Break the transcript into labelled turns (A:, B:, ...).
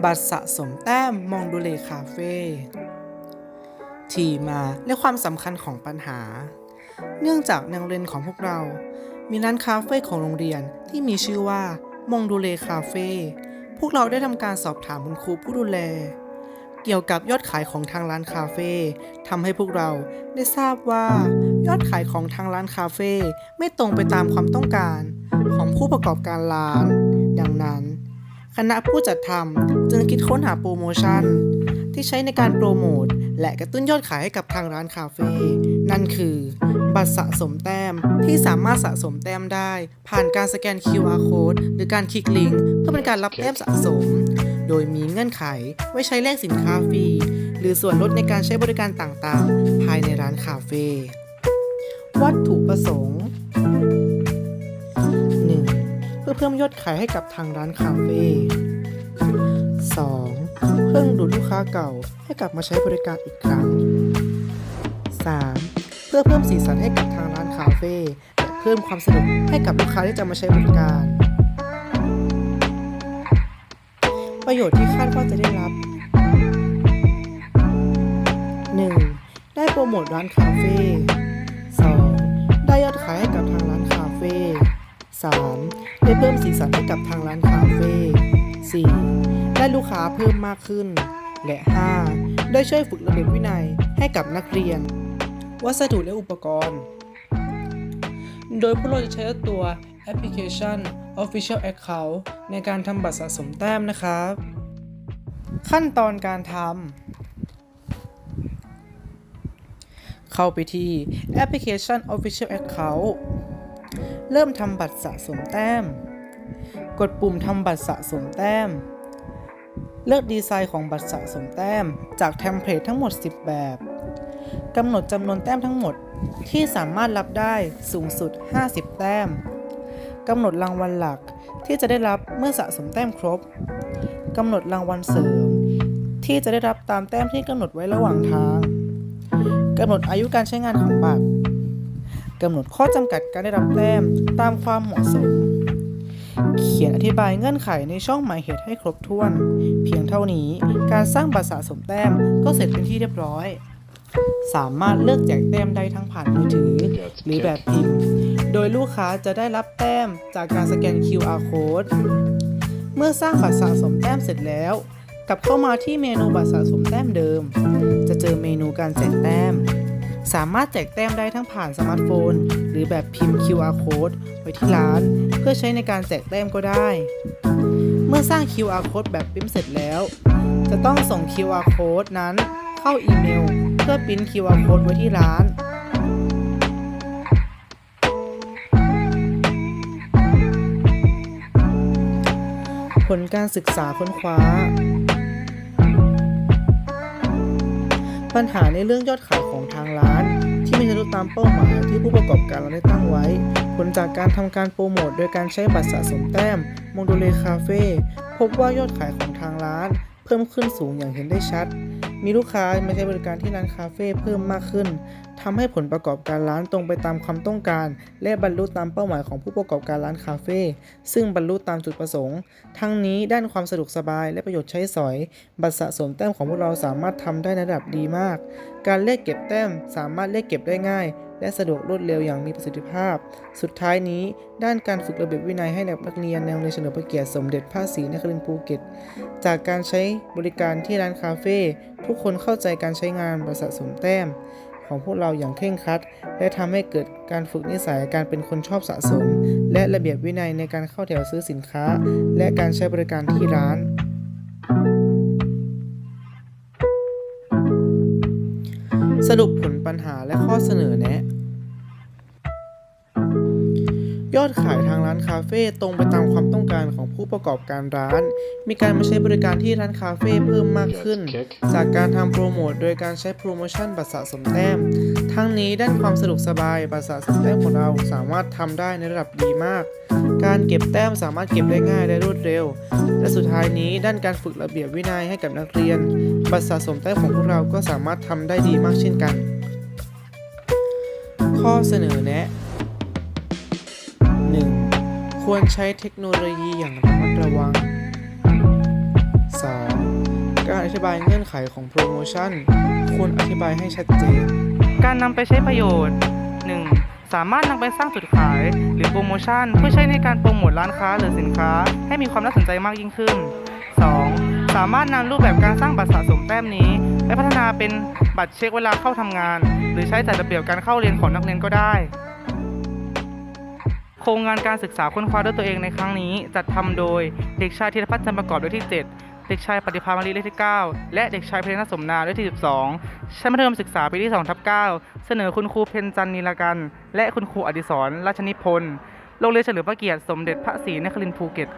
A: บัตรสะสมแต้มมองดูเลคาเฟ่ที่มาและความสำคัญของปัญหา เนื่องจากนโรงเรียนของพวกเรา มีร้านคาเฟ่ของโรงเรียนที่มีชื่อว่ามองดูเลคาเฟ่พวกเราได้ทำการสอบถามคุณครูผู้ดูแล เกี่ยวกับยอดขายของทางร้านคาเฟ่ทำให้พวกเราได้ทราบว่า ยอดขายของทางร้านคาเฟ่ไม่ตรงไปตามความต้องการ ของผู้ประกอบการร้าน ดังนั้น คณะผู้จัดทำจึงคิดค้นหาโปรโมชั่น ที่ใช้ในการโปรโมทและกระตุ้นยอดขายให้กับทางร้านคาเฟ่นั่นคือ บัตรสะสมแต้มที่สามารถสะสมแต้มได้ ผ่านการสแกน QR code หรือการคลิกลิงก์เพื่อเป็นการรับแต้มสะสม โดยมีเงื่อนไขไว้ใช้แลกสินค้าฟรีหรือส่วนลดในการใช้บริการต่างๆ ภายในร้านคาเฟ่วัตถุประสงค์ พื่อเพิ่มยอดขายให้กับทางร้านคาเฟ่ 2. เพิ่มดูดลูกค้าเก่าให้กลับมาใช้บริการอีกครั้ง 3. เพื่อเพิ่มสีสันให้กับทางร้านคาเฟ่และเพิ่มความสนุกให้กับลูกค้าที่จะมาใช้บริการ ประโยชน์ที่คาดว่าจะได้รับ 1. ได้โปรโมทร้านคาเฟ่ 2. ได้ยอดขายให้กับทางร้าน 3. ได้เพิ่มสีสันให้กับทางร้านคาเฟ่ 4. ได้ลูกค้าเพิ่มมากขึ้น และ 5. ได้ช่วยฝึกระเบียบวินัยให้กับนักเรียน วัสดุและอุปกรณ์ โดยพวกเราจะใช้ตัวแอปพลิเคชัน Official Account ในการทำบัตรสะสมแต้มนะครับ ขั้นตอนการทำ เข้าไปที่แอปพลิเคชัน Official Account เริ่มทำบัตรสะสมแต้ม กดปุ่มทำบัตรสะสมแต้ม เลือกดีไซน์ของบัตรสะสมแต้ม จากเทมเพลตทั้งหมด 10 แบบกำหนดจำนวนแต้มทั้งหมดที่สามารถรับได้สูงสุด 50 แต้มกำหนดรางวัลหลักที่จะได้รับเมื่อสะสมแต้มครบกำหนดรางวัลเสริม ที่จะได้รับตามแต้มที่กำหนดไว้ระหว่างทางกำหนดอายุการใช้งานของบัตร กำหนดข้อจำกัดการได้รับแต้มตามความเหมาะสม เขียนอธิบายเงื่อนไขในช่องหมายเหตุให้ครบถ้วน เพียงเท่านี้การสร้างบัตรสะสมแต้มก็เสร็จเป็นที่เรียบร้อย สามารถเลือกแจกแต้มได้ทั้งผ่านมือถือ หรือแบบพิมพ์ โดยลูกค้าจะได้รับแต้มจากการสแกน QR code เมื่อสร้างบัตรสะสมแต้มเสร็จแล้วกลับเข้ามาที่เมนูบัตรสะสมแต้มเดิม จะเจอเมนูการแจกแต้ม สามารถแจกแต้มได้ทั้งผ่านสมาร์ทโฟน หรือแบบพิมพ์ QR code ไว้ที่ร้าน เพื่อใช้ในการแจกแต้มก็ได้ เมื่อสร้าง QR code แบบพิมพ์เสร็จแล้ว จะต้องส่ง QR code นั้นเข้าอีเมล เพื่อปริ้น QR code ไว้ที่ร้านผลการศึกษาค้นคว้า ปัญหาในเรื่องยอดขาย ของทางร้าน ที่ไม่ทะลุตามเป้าหมายที่ผู้ประกอบการเราได้ตั้งไว้ ผลจากการทำการโปรโมทโดยการใช้บัตรสะสมแต้มมงโดเลคาเฟ่พบว่ายอดขายของทางร้าน เพิ่มขึ้นสูงอย่างเห็นได้ชัด มีลูกค้ามาใช้บริการที่ร้านคาเฟ่เพิ่มมากขึ้นทำให้ผลประกอบการร้านตรงไปตามความต้องการ และบรรลุตามเป้าหมายของผู้ประกอบการร้านคาเฟ่ซึ่งบรรลุตามจุดประสงค์ ทั้งนี้ด้านความสะดวกสบายและประโยชน์ใช้สอย บัตรสะสมแต้มของพวกเราสามารถทำได้ในระดับดีมาก การเลขเก็บแต้มสามารถเลขเก็บได้ง่าย และสะดวกรวดเร็วอย่างมีประสิทธิภาพ สุดท้ายนี้ ด้านการฝึกระเบียบวินัยให้นักเรียนในโรงเรียนเฉลิมพระเกียรติสมเด็จพระศรีนครินทร์ภูเก็ต จากการใช้บริการที่ร้านคาเฟ่ทุกคนเข้าใจการใช้งานบัตรสะสมแต้ม ของพวกเราอย่างเคร่งครัด และทำให้เกิดการฝึกนิสัยการเป็นคนชอบสะสม และระเบียบวินัยในการเข้าแถวซื้อสินค้า และการใช้บริการที่ร้านสรุปผลปัญหาและข้อเสนอแนะ อดขายทางร้านคาเฟ่ตรงไปตามความต้องการของผู้ประกอบการร้าน มีการมาใช้บริการที่ร้านคาเฟ่เพิ่มมากขึ้น จากการทำโปรโมทโดยการใช้โปรโมชั่นบัตรสะสมแต้ม ทั้งนี้ด้านความสะดวกสบายบัตรสะสมแต้มของเราสามารถทำได้ในระดับดีมาก การเก็บแต้มสามารถเก็บได้ง่ายและรวดเร็ว และสุดท้ายนี้ด้านการฝึกระเบียบวินัยให้กับนักเรียน บัตรสะสมแต้มของพวกเราก็สามารถทำได้ดีมากเช่นกัน ข้อเสนอแนะ ควรใช้เทคโนโลยีอย่างระมัดระวัง 2. ธิบายเงื่อนไขของโปรโมชั่น ควรอธิบายให้ชัดเจน
B: การนำไปใช้ประโยชน์ 1. สามารถนำไปสร้างจุดขาย หรือโปรโมชั่นเพื่อใช้ในการโปรโมทร้านค้าหรือสินค้า ให้มีความน่าสนใจมากยิ่งขึ้น 2. สามารถนำรูปแบบการสร้างบัตรสะสมแต้มนี้ ไปพัฒนาเป็นบัตรเช็คเวลาเข้าทำงาน หรือใช้จัดระเบียบการเข้าเรียนของนักเรียนก็ได้ โครงงานการศึกษาค้นคว้าด้วยตัวเองในครั้งนี้ จัดทำโดยเด็กชายธีรพัฒน์จันประกอบด้วยที่ 7 เด็กชายปฏิภามารีเลขที่ 9 และเด็กชายเพลนสมนาด้วยที่ 12 ชั้นมัธยมศึกษาปีที่2ทับ9เสนอคุณครูเพนจันนีลากัน และคุณครูอดิศรราชนิพนธ์โรงเรียนเฉลิมพระเกียรติสมเด็จพระศรีนครินทร์ภูเก็ต